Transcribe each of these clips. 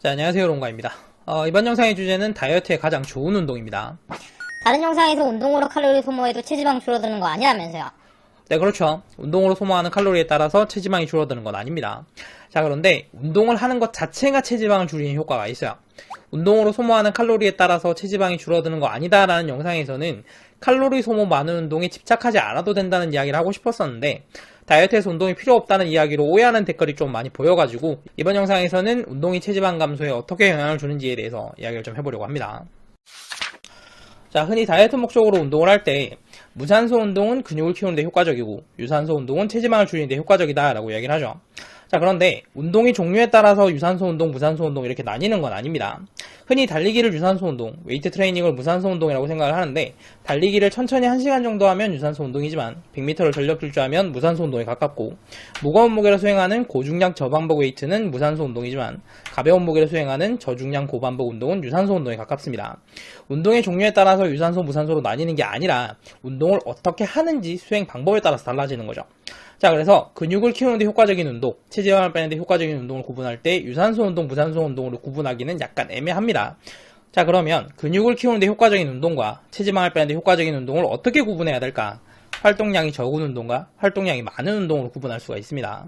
자, 안녕하세요. 롱가입니다. 어, 이번 영상의 주제는 다이어트에 가장 좋은 운동입니다. 다른 영상에서 운동으로 칼로리 소모해도 체지방 줄어드는 거 아니라면서요. 네, 그렇죠. 운동으로 소모하는 칼로리에 따라서 체지방이 줄어드는 건 아닙니다. 자, 그런데 운동을 하는 것 자체가 체지방을 줄이는 효과가 있어요. 운동으로 소모하는 칼로리에 따라서 체지방이 줄어드는 거 아니다라는 영상에서는 칼로리 소모 많은 운동에 집착하지 않아도 된다는 이야기를 하고 싶었었는데 다이어트에서 운동이 필요 없다는 이야기로 오해하는 댓글이 좀 많이 보여가지고 이번 영상에서는 운동이 체지방 감소에 어떻게 영향을 주는지에 대해서 이야기를 좀 해보려고 합니다. 자, 흔히 다이어트 목적으로 운동을 할 때 무산소 운동은 근육을 키우는데 효과적이고 유산소 운동은 체지방을 줄이는데 효과적이다라고 이야기를 하죠. 자, 그런데 운동의 종류에 따라서 유산소 운동, 무산소 운동 이렇게 나뉘는 건 아닙니다. 흔히 달리기를 유산소 운동, 웨이트 트레이닝을 무산소 운동이라고 생각을 하는데 달리기를 천천히 1시간 정도 하면 유산소 운동이지만 100m를 전력 질주하면 무산소 운동에 가깝고 무거운 무게를 수행하는 고중량 저반복 웨이트는 무산소 운동이지만 가벼운 무게를 수행하는 저중량 고반복 운동은 유산소 운동에 가깝습니다. 운동의 종류에 따라서 유산소, 무산소로 나뉘는 게 아니라 운동을 어떻게 하는지 수행 방법에 따라서 달라지는 거죠. 자, 그래서 근육을 키우는데 효과적인 운동, 체지방을 빼는데 효과적인 운동을 구분할 때 유산소 운동, 무산소 운동으로 구분하기는 약간 애매합니다. 자, 그러면 근육을 키우는데 효과적인 운동과 체지방을 빼는데 효과적인 운동을 어떻게 구분해야 될까? 활동량이 적은 운동과 활동량이 많은 운동으로 구분할 수가 있습니다.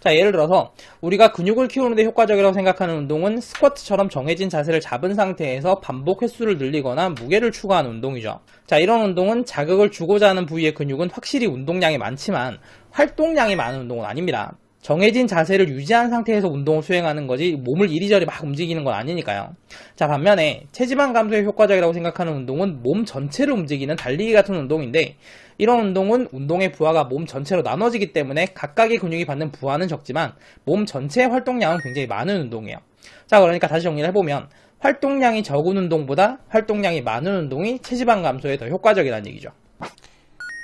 자, 예를 들어서 우리가 근육을 키우는데 효과적이라고 생각하는 운동은 스쿼트처럼 정해진 자세를 잡은 상태에서 반복 횟수를 늘리거나 무게를 추가하는 운동이죠. 자, 이런 운동은 자극을 주고자 하는 부위의 근육은 확실히 운동량이 많지만 활동량이 많은 운동은 아닙니다. 정해진 자세를 유지한 상태에서 운동을 수행하는 거지 몸을 이리저리 막 움직이는 건 아니니까요. 자, 반면에 체지방 감소에 효과적이라고 생각하는 운동은 몸 전체를 움직이는 달리기 같은 운동인데 이런 운동은 운동의 부하가 몸 전체로 나눠지기 때문에 각각의 근육이 받는 부하는 적지만 몸 전체의 활동량은 굉장히 많은 운동이에요. 자, 그러니까 다시 정리를 해보면 활동량이 적은 운동보다 활동량이 많은 운동이 체지방 감소에 더 효과적이라는 얘기죠.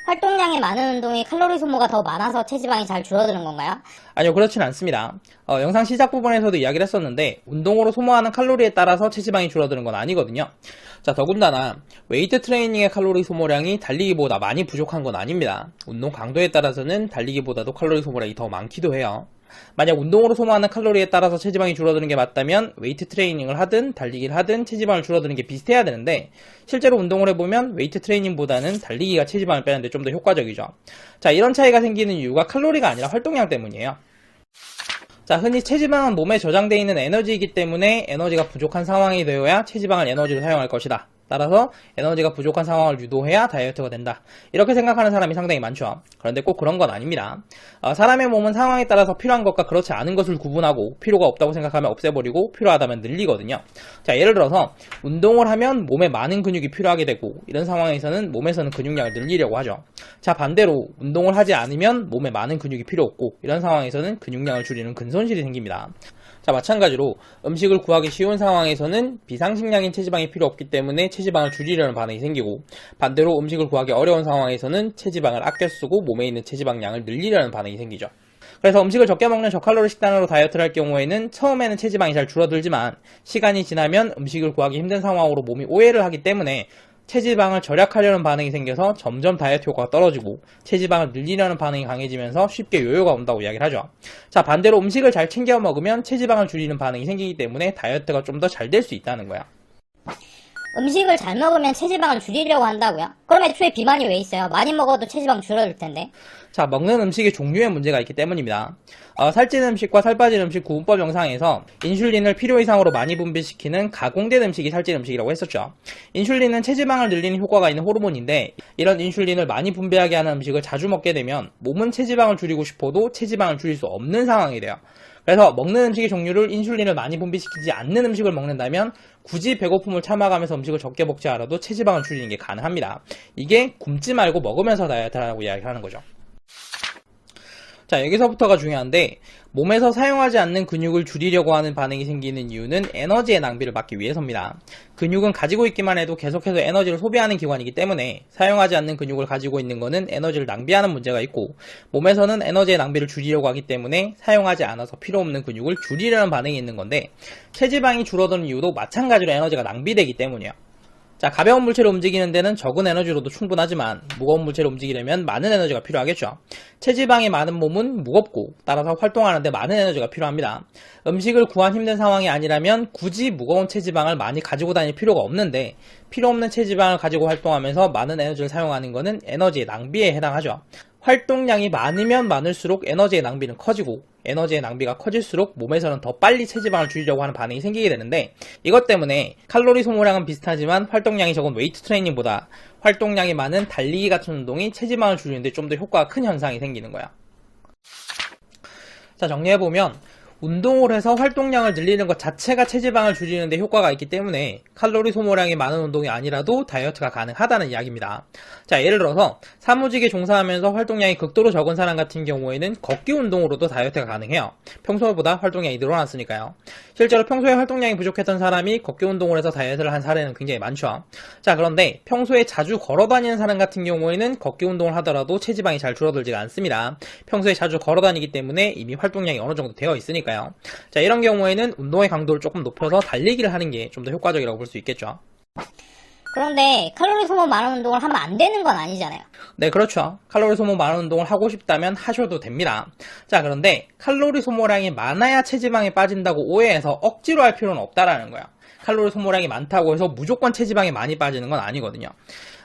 활동량이 많은 운동이 칼로리 소모가 더 많아서 체지방이 잘 줄어드는 건가요? 아니요, 그렇진 않습니다. 어, 영상 시작 부분에서도 이야기를 했었는데, 운동으로 소모하는 칼로리에 따라서 체지방이 줄어드는 건 아니거든요. 자, 더군다나, 웨이트 트레이닝의 칼로리 소모량이 달리기보다 많이 부족한 건 아닙니다. 운동 강도에 따라서는 달리기보다도 칼로리 소모량이 더 많기도 해요. 만약 운동으로 소모하는 칼로리에 따라서 체지방이 줄어드는 게 맞다면 웨이트 트레이닝을 하든 달리기를 하든 체지방을 줄어드는 게 비슷해야 되는데 실제로 운동을 해보면 웨이트 트레이닝보다는 달리기가 체지방을 빼는데 좀 더 효과적이죠. 자 이런 차이가 생기는 이유가 칼로리가 아니라 활동량 때문이에요. 자, 흔히 체지방은 몸에 저장되어 있는 에너지이기 때문에 에너지가 부족한 상황이 되어야 체지방을 에너지로 사용할 것이다. 따라서 에너지가 부족한 상황을 유도해야 다이어트가 된다. 이렇게 생각하는 사람이 상당히 많죠. 그런데 꼭 그런 건 아닙니다. 어, 사람의 몸은 상황에 따라서 필요한 것과 그렇지 않은 것을 구분하고 필요가 없다고 생각하면 없애버리고 필요하다면 늘리거든요. 자, 예를 들어서 운동을 하면 몸에 많은 근육이 필요하게 되고 이런 상황에서는 몸에서는 근육량을 늘리려고 하죠. 자, 반대로 운동을 하지 않으면 몸에 많은 근육이 필요 없고 이런 상황에서는 근육량을 줄이는 근손실이 생깁니다. 자, 마찬가지로 음식을 구하기 쉬운 상황에서는 비상식량인 체지방이 필요 없기 때문에 체지방을 줄이려는 반응이 생기고 반대로 음식을 구하기 어려운 상황에서는 체지방을 아껴 쓰고 몸에 있는 체지방량을 늘리려는 반응이 생기죠. 그래서 음식을 적게 먹는 저칼로리 식단으로 다이어트를 할 경우에는 처음에는 체지방이 잘 줄어들지만 시간이 지나면 음식을 구하기 힘든 상황으로 몸이 오해를 하기 때문에 체지방을 절약하려는 반응이 생겨서 점점 다이어트 효과가 떨어지고 체지방을 늘리려는 반응이 강해지면서 쉽게 요요가 온다고 이야기를 하죠. 자, 반대로 음식을 잘 챙겨 먹으면 체지방을 줄이는 반응이 생기기 때문에 다이어트가 좀 더 잘 될 수 있다는 거야. 음식을 잘 먹으면 체지방을 줄이려고 한다고요? 그럼 애초에 비만이 왜 있어요? 많이 먹어도 체지방 줄어들 텐데. 자, 먹는 음식의 종류에 문제가 있기 때문입니다. 어, 살찌는 음식과 살 빠진 음식 구분법 영상에서 인슐린을 필요 이상으로 많이 분비시키는 가공된 음식이 살찐 음식이라고 했었죠. 인슐린은 체지방을 늘리는 효과가 있는 호르몬인데 이런 인슐린을 많이 분비하게 하는 음식을 자주 먹게 되면 몸은 체지방을 줄이고 싶어도 체지방을 줄일 수 없는 상황이 돼요. 그래서 먹는 음식의 종류를 인슐린을 많이 분비시키지 않는 음식을 먹는다면 굳이 배고픔을 참아가면서 음식을 적게 먹지 않아도 체지방을 줄이는 게 가능합니다. 이게 굶지 말고 먹으면서 다이어트라고 이야기하는 거죠. 자, 여기서부터가 중요한데, 몸에서 사용하지 않는 근육을 줄이려고 하는 반응이 생기는 이유는 에너지의 낭비를 막기 위해서입니다. 근육은 가지고 있기만 해도 계속해서 에너지를 소비하는 기관이기 때문에 사용하지 않는 근육을 가지고 있는 것은 에너지를 낭비하는 문제가 있고, 몸에서는 에너지의 낭비를 줄이려고 하기 때문에 사용하지 않아서 필요 없는 근육을 줄이려는 반응이 있는 건데, 체지방이 줄어드는 이유도 마찬가지로 에너지가 낭비되기 때문이에요. 자, 가벼운 물체를 움직이는 데는 적은 에너지로도 충분하지만 무거운 물체를 움직이려면 많은 에너지가 필요하겠죠. 체지방이 많은 몸은 무겁고 따라서 활동하는데 많은 에너지가 필요합니다. 음식을 구한 힘든 상황이 아니라면 굳이 무거운 체지방을 많이 가지고 다닐 필요가 없는데 필요 없는 체지방을 가지고 활동하면서 많은 에너지를 사용하는 것은 에너지의 낭비에 해당하죠. 활동량이 많으면 많을수록 에너지의 낭비는 커지고 에너지의 낭비가 커질수록 몸에서는 더 빨리 체지방을 줄이려고 하는 반응이 생기게 되는데 이것 때문에 칼로리 소모량은 비슷하지만 활동량이 적은 웨이트 트레이닝보다 활동량이 많은 달리기 같은 운동이 체지방을 줄이는데 좀 더 효과가 큰 현상이 생기는 거야. 자 정리해보면 운동을 해서 활동량을 늘리는 것 자체가 체지방을 줄이는 데 효과가 있기 때문에 칼로리 소모량이 많은 운동이 아니라도 다이어트가 가능하다는 이야기입니다. 자, 예를 들어서 사무직에 종사하면서 활동량이 극도로 적은 사람 같은 경우에는 걷기 운동으로도 다이어트가 가능해요. 평소보다 활동량이 늘어났으니까요. 실제로 평소에 활동량이 부족했던 사람이 걷기 운동을 해서 다이어트를 한 사례는 굉장히 많죠. 자, 그런데 평소에 자주 걸어 다니는 사람 같은 경우에는 걷기 운동을 하더라도 체지방이 잘 줄어들지가 않습니다. 평소에 자주 걸어 다니기 때문에 이미 활동량이 어느 정도 되어 있으니까요. 자, 이런 경우에는 운동의 강도를 조금 높여서 달리기를 하는 게 좀 더 효과적이라고 볼 수 있겠죠. 그런데 칼로리 소모 많은 운동을 하면 안 되는 건 아니잖아요. 네, 그렇죠. 칼로리 소모 많은 운동을 하고 싶다면 하셔도 됩니다. 자, 그런데 칼로리 소모량이 많아야 체지방이 빠진다고 오해해서 억지로 할 필요는 없다라는 거야. 칼로리 소모량이 많다고 해서 무조건 체지방이 많이 빠지는 건 아니거든요.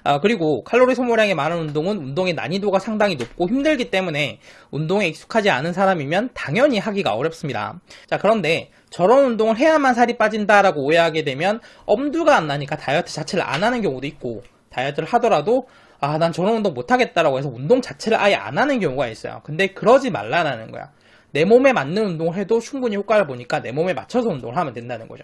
아, 그리고 칼로리 소모량이 많은 운동은 운동의 난이도가 상당히 높고 힘들기 때문에 운동에 익숙하지 않은 사람이면 당연히 하기가 어렵습니다. 자, 그런데 저런 운동을 해야만 살이 빠진다라고 오해하게 되면 엄두가 안 나니까 다이어트 자체를 안 하는 경우도 있고 다이어트를 하더라도 아, 난 저런 운동 못하겠다라고 해서 운동 자체를 아예 안 하는 경우가 있어요. 근데 그러지 말라는 거야. 내 몸에 맞는 운동을 해도 충분히 효과를 보니까 내 몸에 맞춰서 운동을 하면 된다는 거죠.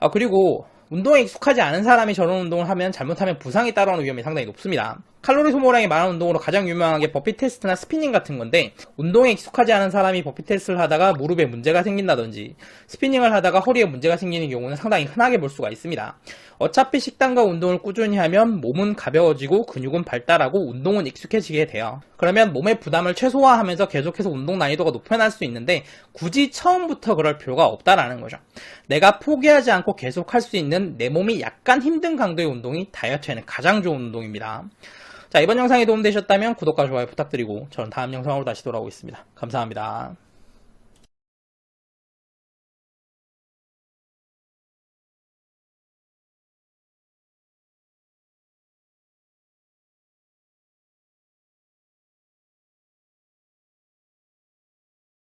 아, 그리고 운동에 익숙하지 않은 사람이 저런 운동을 하면 잘못하면 부상이 따라오는 위험이 상당히 높습니다. 칼로리 소모량이 많은 운동으로 가장 유명한 게 버피 테스트나 스피닝 같은 건데 운동에 익숙하지 않은 사람이 버피 테스트를 하다가 무릎에 문제가 생긴다든지 스피닝을 하다가 허리에 문제가 생기는 경우는 상당히 흔하게 볼 수가 있습니다. 어차피 식단과 운동을 꾸준히 하면 몸은 가벼워지고 근육은 발달하고 운동은 익숙해지게 돼요. 그러면 몸의 부담을 최소화하면서 계속해서 운동 난이도가 높여날 수 있는데 굳이 처음부터 그럴 필요가 없다라는 거죠. 내가 포기하지 않고 계속 할 수 있는 내 몸이 약간 힘든 강도의 운동이 다이어트에는 가장 좋은 운동입니다. 자, 이번 영상이 도움되셨다면 구독과 좋아요 부탁드리고 저는 다음 영상으로 다시 돌아오겠습니다. 감사합니다.